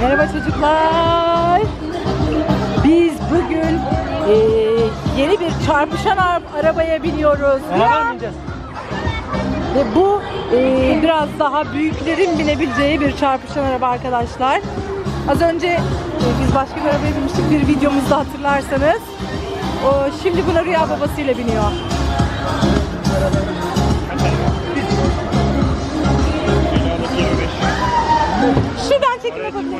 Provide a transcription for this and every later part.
Merhaba çocuklar. Biz bugün e, yeni bir çarpışan ar- arabaya biniyoruz. Beraber mi ineceğiz? Ve bu e, biraz daha büyüklerin binebileceği bir çarpışan araba arkadaşlar. Az önce e, biz başka bir arabaya binmiştik bir videomuzda hatırlarsanız. O şimdi buna Rüya babasıyla biniyor. Şuradan çekim yapabilir?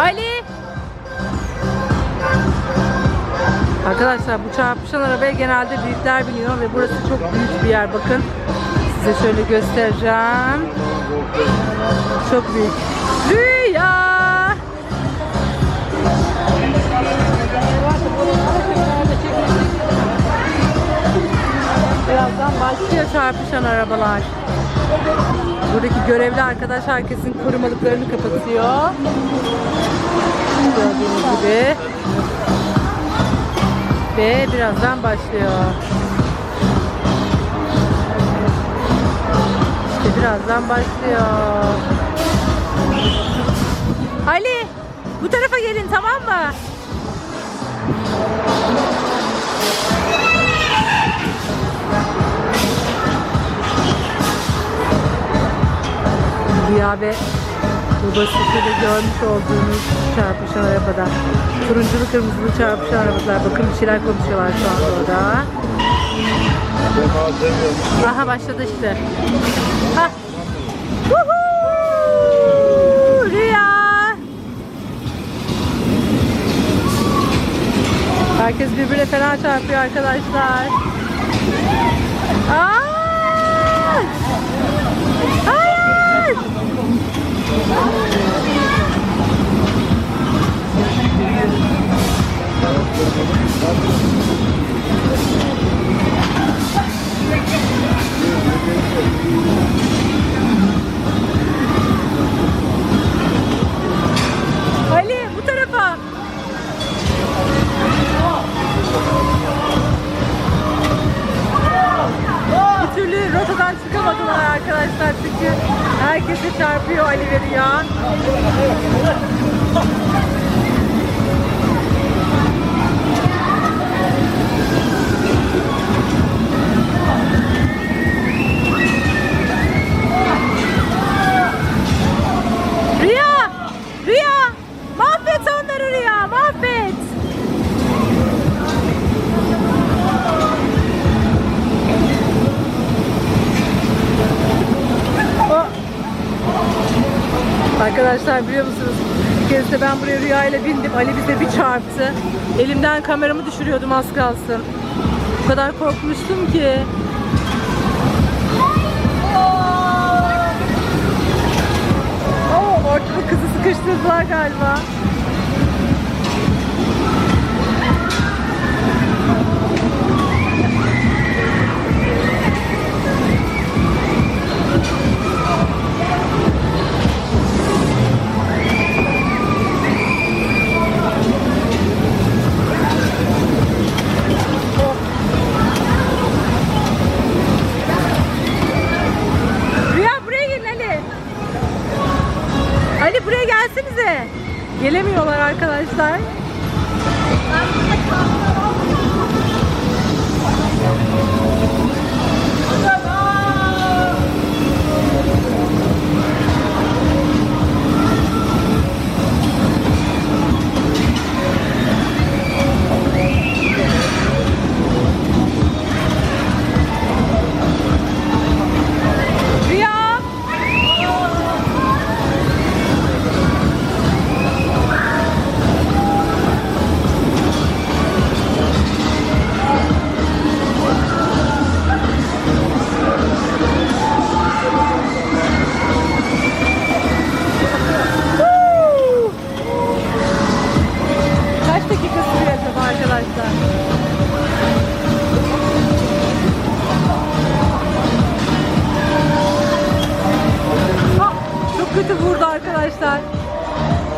Ali! Arkadaşlar bu çarpışan arabaya genelde büyükler biniyor ve burası çok büyük bir yer. Bakın size şöyle göstereceğim. Çok büyük. Rüya! Başlıyor çarpışan arabalar. Buradaki görevli arkadaş herkesin korumalıklarını kapatıyor. Gördüğünüz gibi. Ve birazdan başlıyor. İşte birazdan başlıyor. Ali bu tarafa gelin tamam mı? Rüya ve babası şurada görmüş olduğunuz çarpışan arabada. Turunculu kırmızılı çarpışan arabalar. Bakın bir şeyler konuşuyorlar şu anda orada. Aha başladı işte. Woohoo! Rüya. Herkes birbirine fena çarpıyor arkadaşlar. Aa! Rotadan çıkamadılar arkadaşlar çünkü herkese çarpıyor Ali ve Rüya. Arkadaşlar biliyor musunuz? Bir kez de ben buraya Rüya ile bindim. Ali bize bir çarptı. Elimden kameramı düşürüyordum az kalsın. O kadar korkmuştum ki. Oo, ortada kızı sıkıştırdılar galiba. Gelemiyorlar arkadaşlar. Rüya!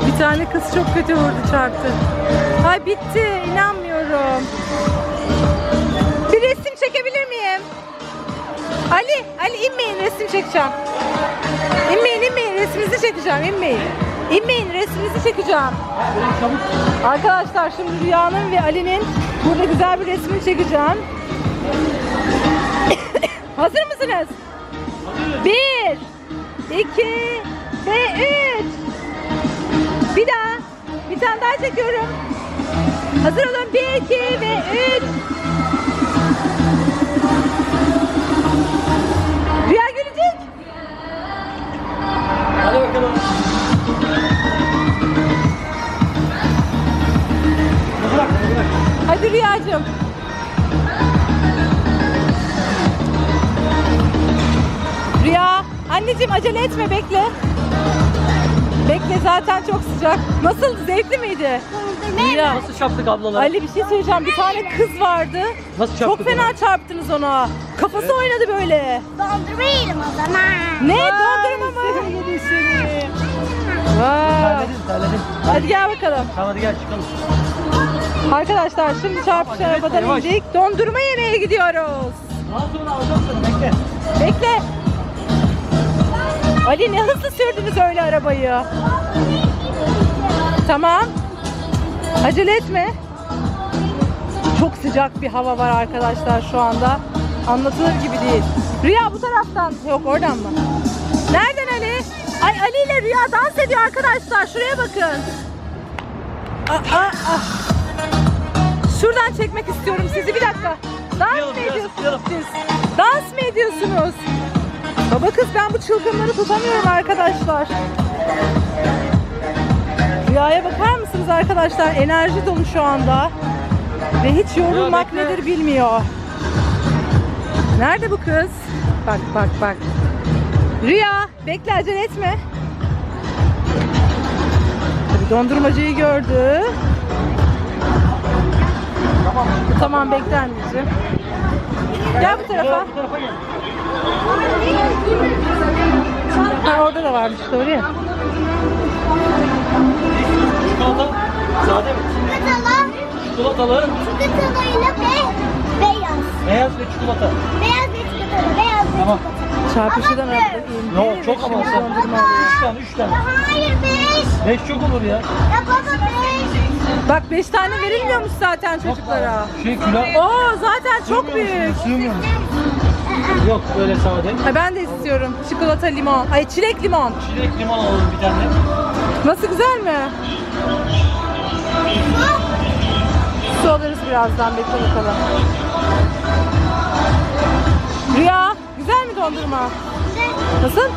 Bir tane kız çok kötü vurdu çarptı. Ay bitti inanmıyorum. Bir resim çekebilir miyim? Ali, Ali inmeyin resim çekeceğim. İnmeyin inmeyin resminizi çekeceğim inmeyin. İnmeyin resminizi çekeceğim. Arkadaşlar şimdi Rüya'nın ve Ali'nin burada güzel bir resmini çekeceğim. Hazır mısınız? Bir, iki ve üç. Bir daha. Bir tane daha çekiyorum. Hazır olun. Bir, iki ve üç. Rüya gülecek. Hadi bakalım. Hadi Rüyacığım. Rüya, anneciğim acele etme bekle. Bekle zaten çok sıcak. Nasıl zevkli miydi? Rüya. Nasıl çarptık ablalar? Ali bir şey söyleyeceğim. Bir tane kız vardı. Nasıl Çok çarptık fena çarptınız ona. Kafası oynadı böyle. Dondurma yiyelim o zaman. Ne? Dondurma mı? Terledin, terledin. Hadi gel bakalım. Tamam hadi gel çıkalım. Arkadaşlar şimdi çarpış arabadan indik. Dondurma yemeye gidiyoruz. Daha sonra alacağım seni bekle. Bekle. Ali ne hızlı sürdünüz öyle arabayı. Tamam. Acele etme. Çok sıcak bir hava var arkadaşlar şu anda. Anlatılır gibi değil. Rüya bu taraftan. Yok oradan mı? Nereden Ali? Ay Ali ile Rüya dans ediyor arkadaşlar. Şuraya bakın. Aa, aa, aa. Şuradan çekmek istiyorum sizi. Bir dakika. Dans mı ediyorsunuz siz? Dans? Baba kız ben bu çılgınları tutamıyorum arkadaşlar. Rüyaya bakar mısınız arkadaşlar? Enerji dolu şu anda. Ve hiç yorulmak bekle. nedir bilmiyor. Nerede bu kız? Bak bak bak. Rüya bekle acele etme. Tabii dondurmacıyı gördü. Tamam. Tamam bekle anneciğim. Gel bu tarafa. Ha, orada da varmış doğru ya. Çikolata. Sade mi? Çikolatalı, Çikolatalı. çikolatalıyla ve beyaz. Beyaz ve çikolata. Beyaz ve çikolatalı, beyaz ve Tamam. Çarpışıdan Ama arada Yo çok ama sen. Alıyor. Üç tane, üç tane. Hayır beş. Beş çok olur ya. Ya baba beş. Bak 5 tane verilmiyormuş zaten çocuklara. Şey kilo. Oo zaten çok büyük. Sığmıyor? Yok böyle sade. Ha, ben de istiyorum. Çikolata limon. Ay çilek limon. Çilek limon alalım bir tane. Nasıl güzel mi? Su alırız birazdan bekle bakalım. Rüya güzel mi dondurma? Nasıl?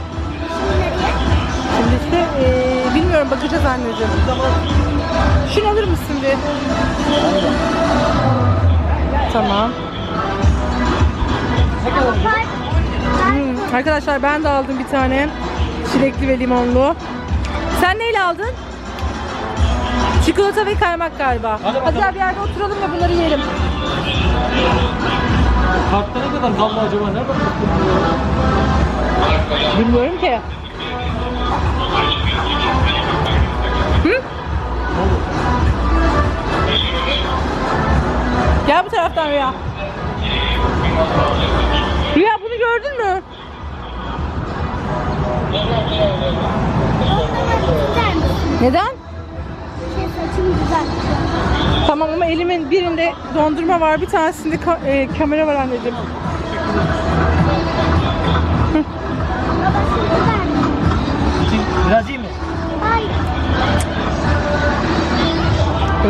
Şimdi işte eee, bilmiyorum bakacağız anneciğim. Şunu alır mısın bir? Tamam. Hmm, Arkadaşlar ben de aldım bir tane çilekli ve limonlu. Sen neyle aldın? Çikolata ve kaymak galiba. Hadi. Hadi bir yerde oturalım ve bunları yiyelim. Kartta ne kadar kaldı acaba? Nerede bakıyorsun? Bilmiyorum ki. Gel bu taraftan Rüya. Rüya bunu gördün mü? Neden? Tamam ama elimin birinde dondurma var, bir tanesinde ka- e, kamera var anneciğim.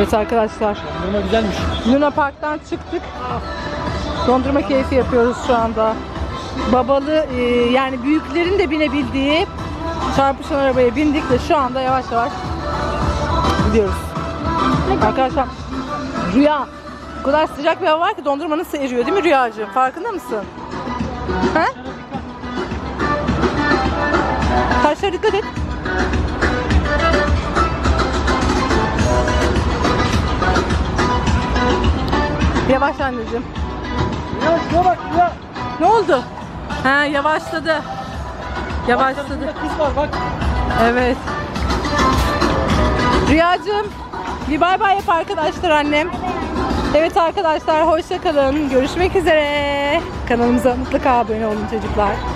Evet arkadaşlar, Dondurma güzelmiş. Luna Park'tan çıktık. Dondurma keyfi yapıyoruz şu anda. Babalı e, yani büyüklerin de binebildiği çarpışan arabaya bindik ve şu anda yavaş yavaş gidiyoruz. Arkadaşlar Rüya o kadar sıcak bir hava var ki dondurma nasıl eriyor değil mi Rüyacığım? Farkında mısın? He? Taşlara dikkat et. Yavaş anneciğim. Ya şuna bak ya. Ne oldu? Ha yavaşladı. Yavaşladı. Kız var bak. Evet. Tuğba'cığım bir bay bay yap arkadaşlar annem. Evet arkadaşlar hoşça kalın. Görüşmek üzere. Kanalımıza mutlaka abone olun çocuklar.